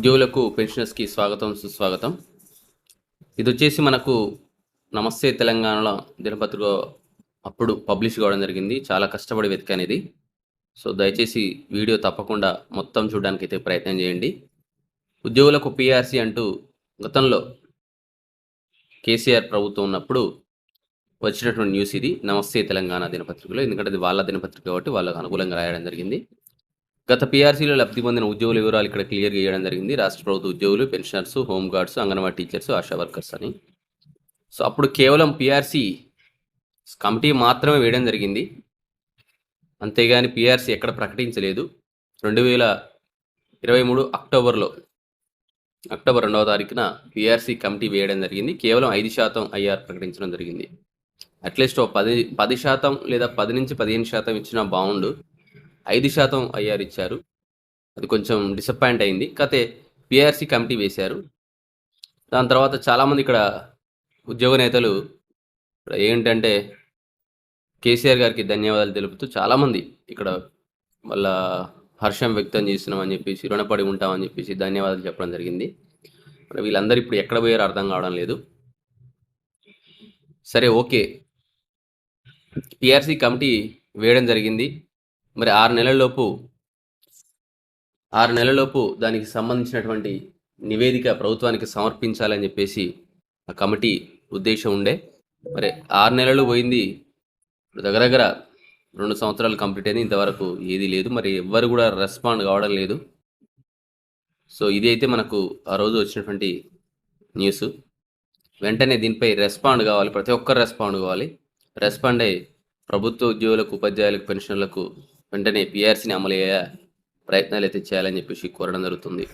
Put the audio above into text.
ఉద్యోగులకు పెన్షనర్స్కి స్వాగతం సుస్వాగతం. ఇది వచ్చేసి మనకు నమస్తే తెలంగాణలో దినపత్రిక అప్పుడు పబ్లిష్ కావడం జరిగింది. చాలా కష్టపడి వెతికనేది. సో దయచేసి వీడియో తప్పకుండా మొత్తం చూడడానికి అయితే ప్రయత్నం చేయండి. ఉద్యోగులకు పిఆర్సీ అంటూ గతంలో కేసీఆర్ ప్రభుత్వం ఉన్నప్పుడు వచ్చినటువంటి న్యూస్ ఇది. నమస్తే తెలంగాణ దినపత్రికలో. ఎందుకంటే అది వాళ్ళ దినపత్రిక కాబట్టి వాళ్ళకు అనుకూలంగా రాయడం జరిగింది. గత పీఆర్సీలో లబ్ధి పొందిన ఉద్యోగుల వివరాలు ఇక్కడ క్లియర్ చేయడం జరిగింది. రాష్ట్ర ప్రభుత్వ ఉద్యోగులు pensioners home guards anganwadi teachers ASHA workers అని. సో అప్పుడు కేవలం పీఆర్సీ కమిటీ మాత్రమే వేయడం జరిగింది. అంతేగాని పీఆర్సీ ఎక్కడ ప్రకటించలేదు. రెండు వేల ఇరవై మూడు అక్టోబర్లో అక్టోబర్ రెండవ తారీఖున పీఆర్సీ కమిటీ వేయడం జరిగింది. కేవలం ఐదు శాతం ఐఆర్ ప్రకటించడం జరిగింది. అట్లీస్ట్ ఓ పది పది శాతం లేదా పది నుంచి పదిహేను శాతం ఇచ్చినా బాగుండు ఐదు శాతం ఐఆర్ ఇచ్చారు. అది కొంచెం డిసప్పాయింట్ అయింది. కాకపోతే పిఆర్సీ కమిటీ వేశారు. దాని తర్వాత చాలామంది ఇక్కడ ఉద్యోగ నేతలు ఏంటంటే కేసీఆర్ గారికి ధన్యవాదాలు తెలుపుతూ చాలామంది ఇక్కడ వాళ్ళ హర్షం వ్యక్తం చేస్తున్నామని చెప్పేసి రుణపడి ఉంటామని చెప్పేసి ధన్యవాదాలు చెప్పడం జరిగింది. మరి వీళ్ళందరూ ఇప్పుడు ఎక్కడ పోయారో అర్థం కావడం లేదు. సరే ఓకే. పిఆర్సీ కమిటీ వేయడం జరిగింది. మరి ఆరు నెలలలోపు ఆరు నెలలలోపు దానికి సంబంధించినటువంటి నివేదిక ప్రభుత్వానికి సమర్పించాలని చెప్పేసి ఆ కమిటీ ఉద్దేశం ఉండే. మరి ఆరు నెలలు పోయింది. ఇప్పుడు దగ్గర దగ్గర రెండు సంవత్సరాలు కంప్లీట్ అయింది. ఇంతవరకు ఏది లేదు. మరి ఎవ్వరు కూడా రెస్పాండ్ కావడం లేదు. సో ఇది అయితే మనకు ఆ రోజు వచ్చినటువంటి న్యూస్. వెంటనే దీనిపై రెస్పాండ్ కావాలి. ప్రతి ఒక్కరు రెస్పాండ్ కావాలి. రెస్పాండ్ అయ్యి ప్రభుత్వ ఉద్యోగులకు ఉపాధ్యాయులకు పెన్షన్లకు వెంటనే పీఆర్సీని అమలు అయ్యే ప్రయత్నాలు అయితే చేయాలని చెప్పేసి కోరడం జరుగుతుంది.